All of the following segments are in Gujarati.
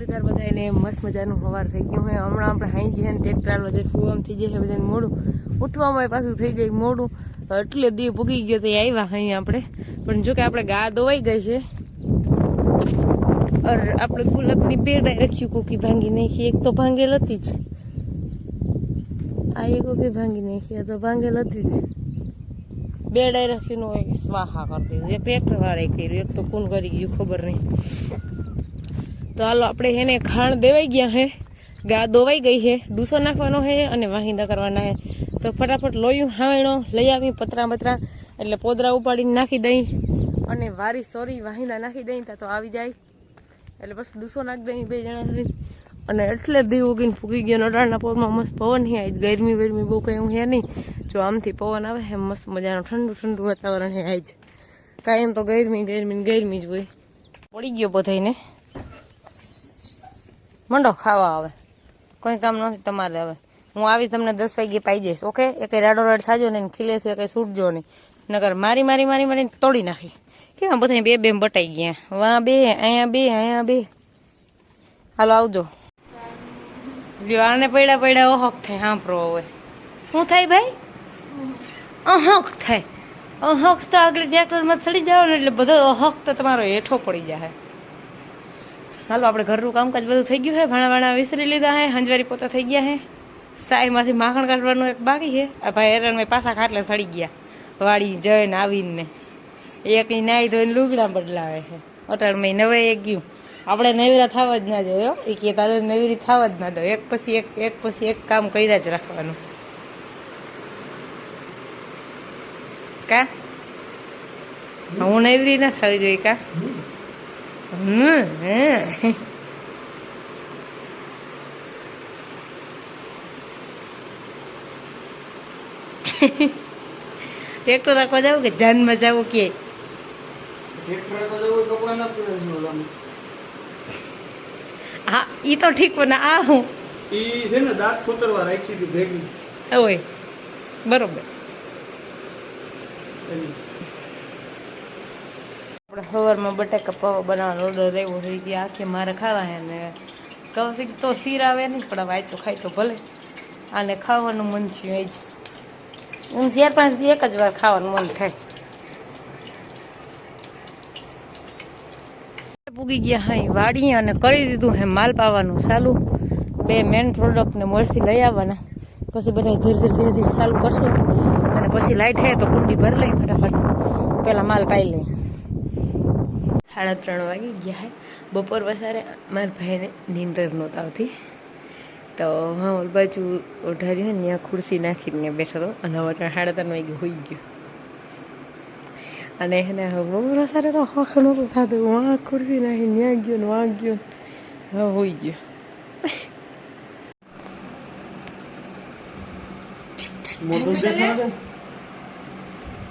મુરલીધર બધાને મસ્ત મજાનું સવાર થઈ ગયું હોય હમણાં આપણે હાઈ જઈએ ને ટ્રેક્ટર બધે કુવામાં થઈ જાય બધાને મોડું ઉઠવામાં પાછું થઈ જાય મોડું. એટલે દી પૂગી ગયો તો આવ્યા અહીં આપણે. પણ જો કે આપણે ગા દોવાઈ ગઈ છે. અર આપણે ગુલાબની બેડાઈ રાખ્યું કોકી ભાંગી નાખી. એક તો ભાંગેલ હતી જ. આ એક કોકી ભાંગી નાખી તો ભાંગેલ હતી જ. બેડાઈ રાખ્યું હોય સ્વાહા કરી દીધું. એક ટ્રેક્ટર કર્યું, એક તો કોણ કરી ગયું, ખબર નહીં. તો હાલો આપણે એને ખાણ દેવાઈ ગયા હે. ગા દોવાઈ ગઈ હે. ડૂસો નાખવાનો છે અને વાહિંદા કરવાના હે. તો ફટાફટ લોયું હાવેણો લઈ આવી પતરા બતરા. એટલે પોદરા ઉપાડીને નાખી દઈ. અને વારી સોરી વાહિંદા નાખી દઈ તો આવી જાય. એટલે બસ ડૂસો નાખી દઈ બે જણા અને એટલે દી ઉગીને ફૂગી ગયો નડાળના પોરમાં મસ્ત પવન હે. આજ ગરમી ગરમી બહુ કંઈ એવું છે નહીં. જો આમથી પવન આવે હે, મસ્ત મજાનું ઠંડુ ઠંડુ વાતાવરણ હે આજ એમ તો ગરમી ગરમી ગરમી જ હોય. પડી ગયો બધાને મંડો ખાવા આવે. કોઈ કામ નથી તમારે હવે. હું આવી તમને દસ વાગે પાઈ જઈશ, ઓકે? એક રાડો રાડ થાજો ને ખીલેથી કઈ છૂટજો નહીં. નગર મારી મારી મારી મારી તોડી નાખી. કેવા બધા બે બે બટાઈ ગયા. વાં બે, અહીંયા બે અહીંયા બે. હાલો, આવજો. લ્યો, આને પડ્યા પડ્યા ઓહક થાય, સાંભળો હવે. શું થાય ભાઈ? અહક થાય. અહક તો આગળ ટ્રેક્ટરમાં ચડી જાવ ને એટલે બધો અહક તો તમારો હેઠો પડી જાય હાલો, આપણે ઘરનું કામકાજ બધું થઈ ગયું છે ભાણા ભાણા વિસરી લીધા હે. હંજવારી પોતા થઈ ગયા હે. સાઈડમાંથી માખણ કાઢવાનું એક બાકી છે. આ ભાઈ હેરાન પાછા ખાટલે સડી ગયા. વાળી જઈને આવીને એક નાહી ધોઈને લુગડા બદલાવે છે. અટાણમાં નવે એક ગયું. આપણે નવીરા થવા જ ના જોયો એ કે તારે નવીરી થવા જ ના દો. એક પછી એક એક પછી એક કામ કર્યા જ રાખવાનું. કા? હું નવરી ના થવી જોઈએ કા? ટ્રેક્ટર રાખવા જાવ કે જાનમાં જાવું કે? હા ઈ તો ઠીક પણ આ હું? ઈ છે ને દાંત ખોતરવા રાખી હતી ભેગી. હોય બરોબર. એની. આપણે સવારમાં બટાકા પૌવા બનાવવાનો ઓર્ડર આવ્યો હોય કે આખે મારે ખાવા હે ને કૌશિક તો શીર આવે નહીં, પણ હવે તો ખાય તો ભલે. આને ખાવાનું મન થયું એ જ હું ચાર પાંચ દી એક જ વાર ખાવાનું મન થાય. પૂગી ગયા હા વાડી અને કરી દીધું હે માલ પાવાનું ચાલુ. બે મેન પ્રોડક્ટને મોરથી લઈ આવવાના. પછી બધા ધીરે ધીરે ધીરે ધીરે ચાલુ કરશું. અને પછી લાઈટ હે તો કુંડી ભરી લઈ ફટાફટ. પહેલાં માલ પાઈ લઈ સાડા ત્રણ વાગી ગયા બપોર વસારે મારા ભાઈને નીંદર નહોતા આવતી. તો હા ઓલ બાજુ ઓઢારી ત્યાં ખુરશી નાખીને બેઠો હતો અને હવે સાડા ત્રણ વાગે હોઈ ગયો. અને એને બપોર વસારે તો હખ નહોતું થતું. વાં ખુરશી નાખી ત્યાં ગયો ને વાં ગયો હવે હોઈ ગયો. મોટું જ દેખાણું છે? મોઢું જ નથી દેખાણું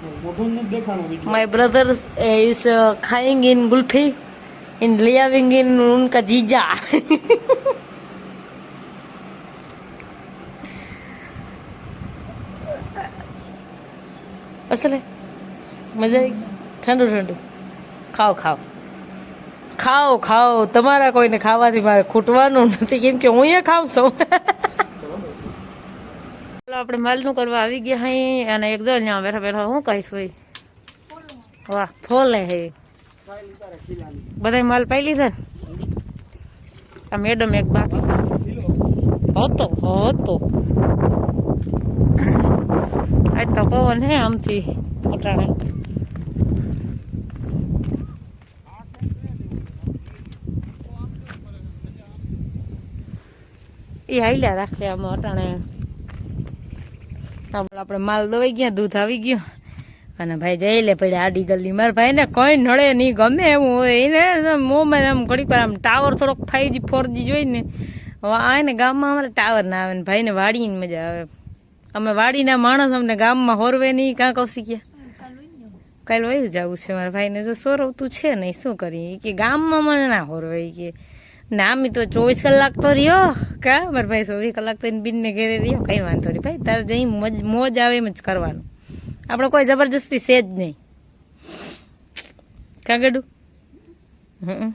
બીજું My brother is uh, crying in Gulfi and living in unka jija. અસલે મજા આવી ઠંડુ ઠંડુ ખાઓ ખાઓ ખાઓ ખાઓ તમારા કોઈને ખાવાથી મારે ખૂટવાનું નથી કેમ કે હું એ ખાઉં છું ચાલો આપણે માલનું કરવા આવી ગયા હઈ અને એક જો અહીંયા બેઠા બેઠા હું કહીશ વાહ, ફોલે હે. બધા માલ પાઈ લીધા? આ મેડમ એક બાકી હતો હતો. આજ તો પવન હે આમથી અટાણે. એ હાલ્યા રાખે આમાં અટાણે. આપણે માલ દવાઈ ગયા, દૂધ આવી ગયું. અને ભાઈ જઈ લે પડે આડી ગલ્લી મારા ભાઈ ને કોઈ નડે નહીં, ગમે એવું હોય, એને મોમાં આમ ઘડીક આમ ટાવર થોડોક ફાઈવ જી ફોર જી જોઈ ને. હવે આ ને ગામમાં અમારે ટાવર ના આવે ને ભાઈને વાડીને મજા આવે. અમે વાડીના માણસ, અમને ગામમાં હોરવે નહીં, કાં કૌશી ગયા કાલે વયું જવું છે, મારા ભાઈને જો સોરવતું છે નહીં, શું કરી કે ગામમાં મને ના હોરવે, ઈ કે નામી તો ચોવીસ કલાક તો રહ્યો. કા? મારા ભાઈ ચોવીસ કલાક તો એને બિનને ઘેરે રહ્યો. કઈ વાંધો નહીં ભાઈ. તારે જઈ મોજ મોજ આવે એમ જ કરવાનું. આપણે કોઈ જબરજસ્તી છે જ નહીં. કાગડું હમ.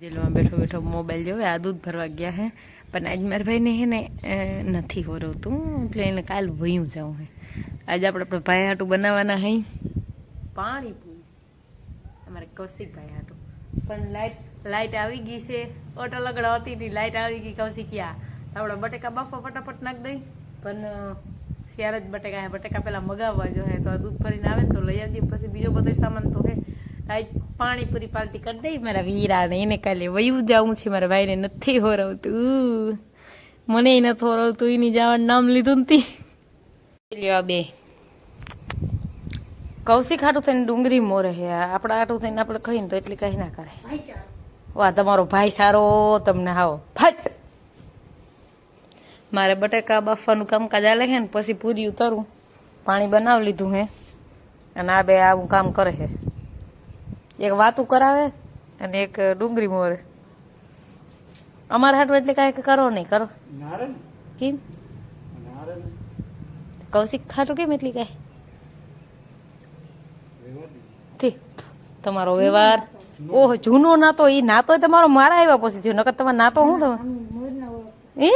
જેલમાં બેઠો બેઠો મોબાઈલ જોવે. આ દૂધ ભરવા ગયા હે. પણ આજ મારા ભાઈને હે ને નથી હોરવતું એટલે એને કાલ વયું જાઉં હે. આજે આપણે આપણે ભાઈ હાટું બનાવવાના હઈ પાણીપુરી. અમારે કૌશિકભાઈ હાટું. પણ લાઈટ લાઈટ આવી ગઈ છે. ઓટો લગડ હતી ની લાઈટ આવી ગઈ કૌશિક ક્યાં? આપણે બટેકા બાફા ફટાફટ નાખ દઈ. પણ અ, શિયાળ જ બટેકા હે બટેકા પેલા મગાવવા જો હે તો આ દૂધ ભરીને આવે ને તો લઈ આવજે. પછી બીજો બધો સામાન તો હે. આજ પાણીપુરી પાર્ટી કરી દઈ મારા વીરાને. એને કાલે વયું જવું છે. મારા ભાઈને નથી હોરવતું. મને નથી હોરવતું. એની જવાનું નામ લીધું નથી. લેવા બે. કૌશિક હાટું થઈને ડુંગળી મોરે હે આપણા હાટું થઈને આપણે કહીને તો એટલી કઈ ના કરે. વાહ તમારો ભાઈ સારો તમને હાવ. ફટ! મારે બટેકા બાફવાનું કામકાજ આલે છે ને પછી પૂરી ઉતરું પાણી બનાવી લીધું હે. અને આ બે આવું કામ કરે છે. એક વાતું કરાવે અને એક ડુંગળી મોરે. અમારા હાટું એટલે કાંઈ કરો નહીં કરો. કેમ? કૌશિક ખાટું કેમ એટલી કાંઈ? તમારો વ્યવહાર. ઓહ જૂનો નાતો એ નાતો તમારો મારા આવ્યા પછી થયો નકર તમારો નાતો હું તમે એ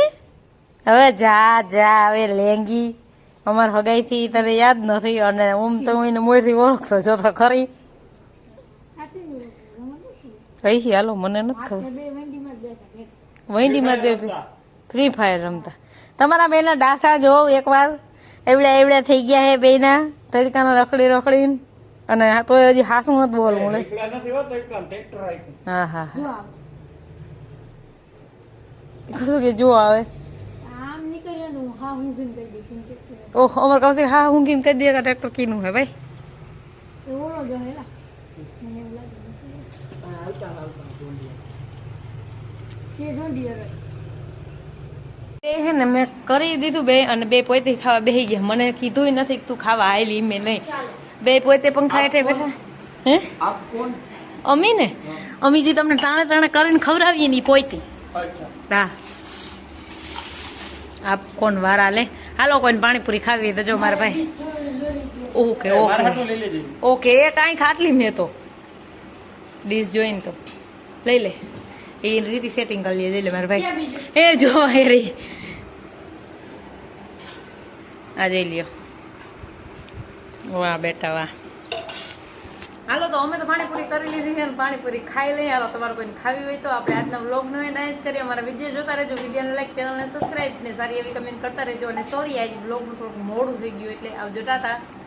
હવે જા જા હવે લેંગી. અમાર હગાઈ થી તને યાદ નથી અને ઉમ તો હું એને મોરથી ઓળખતો જો તો ખરી કઈ હાલો મને નથી ખબર. વૈંડીમાં બે ફ્રી ફાયર રમતા. તમારા બેના ડાસા જો એકવાર. એવડા એવડા થઈ ગયા હે બેના તડકાના રખડી રખડીને. અને આ તો હજી હાસું નથી બોલવું લે. હા હા કશું કે જો આવે? હા હું ગીન કહી દઈશ એમ કે ઓહ અમાર કૌશિક હા હું કીને કહી દે ટ્રેક્ટર કીનું હે ભાઈ. હે ને મેં કરી દીધું બે અને બે પોતે ખાવા બેહી ગયા. મને કીધું નથી તું ખાવા આવેલી મેં નહીં. બે પોતે પંખા હેઠે બેઠા. હે? આપ કોણ? અમી ને અમીજી તમને ટાણે ટાણે કરીને ખવડાવીએ ની પોતી હા. આપ કોણ વારા લે? હાલો કોઈને પાણીપુરી ખાવી તો જો મારા ભાઈ. Okay okay. હાટું લઈ લેજે. ઓકે એ કાંઈ ખાટલી મેં તો. ડીશ જોઈને તો. લઈ લે. એ રીતે સેટિંગ કરી લઈએ જઈ લે મારા ભાઈ. એ જો એ રહી. આ જઈ લ્યો. વાહ, બેટા વાહ. હાલો તો અમે તો પાણીપુરી કરી લીધી છે પાણીપુરી ખાઈ લઈએ. હાલો, તમારે કોઈને ખાવી હોય તો આપણે આજના વ્લોગનો એ જ કરીએ. અમારા વીડિયો જોતા રહેજો. વિડીયોને લાઈક ચેનલને સબસ્ક્રાઈબ ને સારી એવી કમેન્ટ કરતા રહેજો. અને સોરી આજ વ્લોગનું થોડુંક મોડું થઈ ગયું એટલે આવજો, ટાટા.